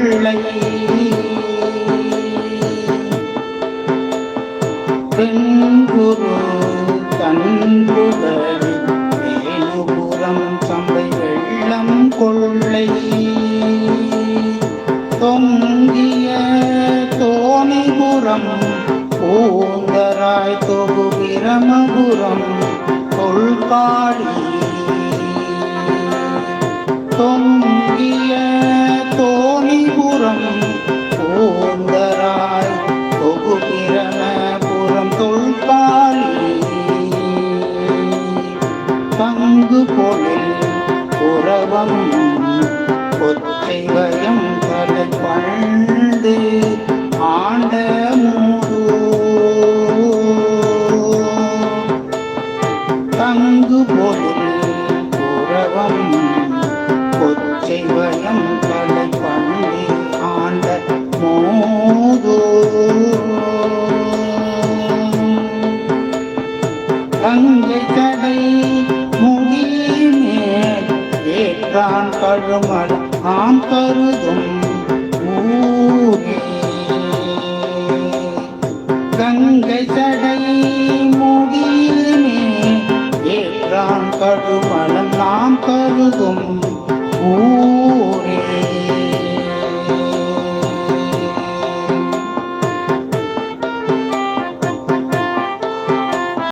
வெள்ளம் கொள்ளை தென்குரு தன்புதரி சம்பை வெள்ளம் கொள்ளை தொங்கிய தோணிபுரம் பூந்தராய் தொகு பிரமபுரம் தொல்காளி பங்கு பொழில் உறவம் கொச்சை வயம் தலை பண்டு ஆண்ட மூடு பங்கு பொழில் உறவம் கொச்சை வயம் தலை பண்டு ஆண்ட மோதோ தங்கை கடமல் ஆம் கருதும் கங்கை சடை முடியுமே ஏற்றான் கழுமலம் நாம் கருதும் ஊ